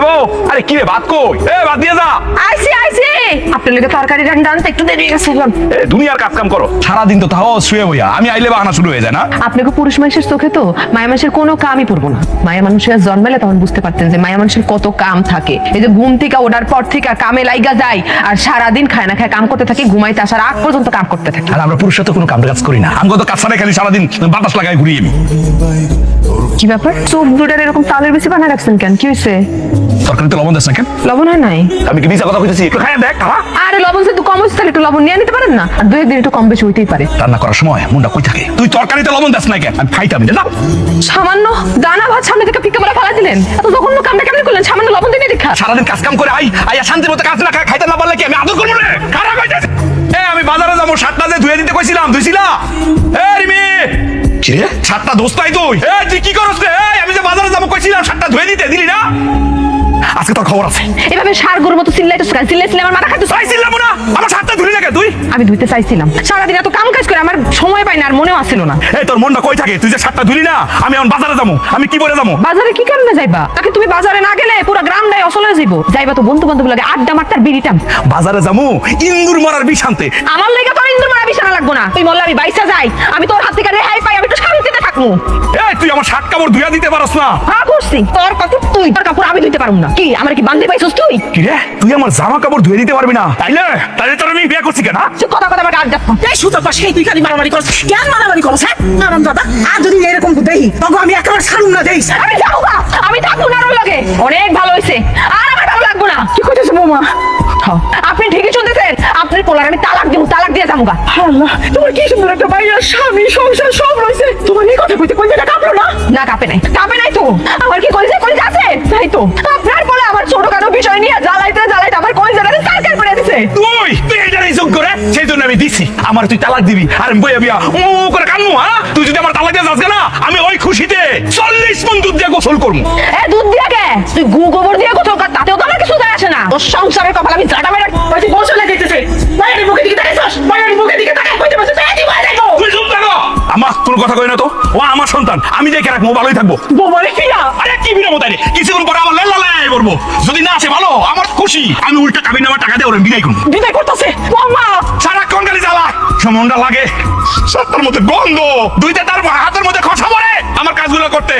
এবো আরে কি রে ভাত কই? এ ভাত দিয়ে যা। আইসি আইসি আপনার লেগে তরকারি রান্না আনতে একটু দেরি হয়ে গেছে এ দুনিয়ার কাজ কাম করো। সারাদিন তো তাও শুয়ে বইয়া। আমি আইলে বাহানা শুরু হয়ে যায় না? আপনাকে পুরুষ মানুষের চোখে তো? মায়া মানুষের কোনো কামই পড়ব না। মায়া মানুষের জন্মালে তখন বুঝতে পারতেন যে মায়া মানুষের কত কাম থাকে। এই যে ঘুম থেকে ওঠার পর থেকে কামে লাইগা যায় আর সারাদিন খায় না খায় কাম করতে থাকে ঘুমাইতে আসার আগ পর্যন্ত কাম করতে থাকে। আর আমরা পুরুষরা তো কোনো কাম কাজ করি না। আমি তো কাছাড়ে খালি সারাদিন বাতাস লাগাই ঘুরি আমি কি ব্যাপার? চোখ দুটার এরকম তালের বেশি বানা রাখছেন কেন? কি হয়েছে তরকারিতে লবণ দিস না কেন লবণ হয় নাই? আমি কি মিশা কথা কইতেছি? একটু খাইয়া দেখ হ্যাঁ আরে লবণ একটু কম হয়েছে তাহলে একটু লবণ নিয়ে নিতে পারেন না? আর দু একদিন একটু কম বেশি হইতেই পারে। রান্না করার সময় মুন্ডা কই থাকে? তুই তরকারিতে লবণ দিস না কেন আমি খাইতাম না সামান্য দানা ভাত সামনে থেকে ফিকে মারা ফেলা দিলেন। এত জঘন্য কামটা কেমন করলেন সামান্য লবণ দিয়ে দেখা। সারাদিন কাজ কাম করে আই আইয়া শান্তির মতো কাজ না খাই- খাইতে না পারলে কি আমি আদর করব রে? খারাপ হইতেছে এ আমি বাজারে যাব সাতটা যে ধুয়ে দিতে কইছিলাম ধুইছিলা? এ রিমি! কি রে? সাতটা দোস্তাই তুই। এ তুই কি করছ রে? এই, আমি যে বাজারে যাব কইছিলাম সাতটা ধুয়ে দিতে দিলি না? আজকে তোর খবর আছে। এভাবে সার গরুর মতো চিল্লাইতে চিল্লাইছিলে আমার মাথা খাইতে চাইছিলাম না। আমার সাতটা ধুলি কে তুই। আমি ধুইতে চাইছিলাম। সারাদিন এত কাম কাজ করে আমার সময় পাই না আর মনেও আসছিল না। এই তোর মনটা কই থাকে? তুই যে সাতটা ধুলি না আমি এখন বাজারে যাব। আমি কি বলে যাব? বাজারে কি কারণে যাইবা? তাকে তুমি বাজারে না গেলে পুরো গ্রামটাই অসল হয়ে যাইবো। যাইবা তো বন্ধু বান্ধব লাগে আড্ডা মারতার বিড়িটাম বাজারে যাব ইন্দুর মারার বিশান্তে আমার লেগে তোর ইন্দুর মারা বিছানা লাগবো না। তুই বললে আমি বাইসা যাই। আমি তোর হাত থেকে রেহাই পাই আমি একটু শান্তিতে এই তুই আমার শার্ট কাপড় ধুয়া দিতে পারস না। হ্যাঁ করছি তোর কাপড় তুই তোর কাপড় আমি ধুইতে পারব না। কি আমার কি বান্ধে পাইছস তুই? কি রে? তুই আমার জামা কাপড় ধুয়ে দিতে পারবি না। তাইলে তাইলে তোর আমি বিয়ে করছি কেন হ্যাঁ? তুই কথা কথা আমাকে আড্ডা এই সুতোর পাশে তুই খালি মারামারি করছ কেন মারামারি করছ হ্যাঁ? নারাম দাদা আর যদি এরকম দেই তখন আমি একেবারে ছাড়ুন না দেই। আমি যাব আমি থাকব না ওর লাগে অনেক ভালো হয়েছে। আর আমার ভালো লাগবো না। কি কইতেছে বৌমা? আপনি ঠিকই শুনতেছেন পোলার আমি তালাক দিব তালাক দিয়ে যাব গা। আল্লাহ তোমার কি সুন্দর একটা ভাইয়া স্বামী সংসার সব রয়েছে। তোমার এই কথা কইতে কইতে কাঁপলো না? না কাপে নাই। কাপে নাই তো? আমার কি কইছে কইছে আছে? তাই তো। আপনার বলে আমার ছোট ছোটখাটো বিষয় নিয়ে জ্বালাইতে জ্বালাইতে আমার কইছে সার্কেল করে দিছে তুই তুই এটা যোগ করে সেই জন্য আমি দিছি। আমার তুই তালাক দিবি আর আমি বইয়া বিয়া ও করে কানমু হ্যাঁ? তুই যদি আমার তালাক দিয়ে যাস না আমি ওই খুশিতে চল্লিশ মন দুধ দিয়ে গোসল করব। এ দুধ দিয়া কে? তুই গু গোবর দিয়ে গোসল কর তাতেও তো আমার কিছু যায় আসে না। তোর সংসারের কপাল আমি জাটা তোর কথা কই না তো? ও আমার সন্তান আমি দেখে রাখব ভালোই থাকব। মোবাইলে কি না আরে কি বিনা মোতারে কিছুক্ষণ পরে আমার লেলা লাই করব। যদি না আসে ভালো আমার খুশি। আমি উল্টা কাবিন আমার টাকা দিয়ে ওরে বিদায় করুন বিদায় করতেছে। ও বৌমা সারা কঙ্গালি জ্বালা। সমনটা লাগে। সত্তর মধ্যে গন্ধ। দুইটা তার হাতের মধ্যে খসা পড়ে। আমার কাজগুলো করতে।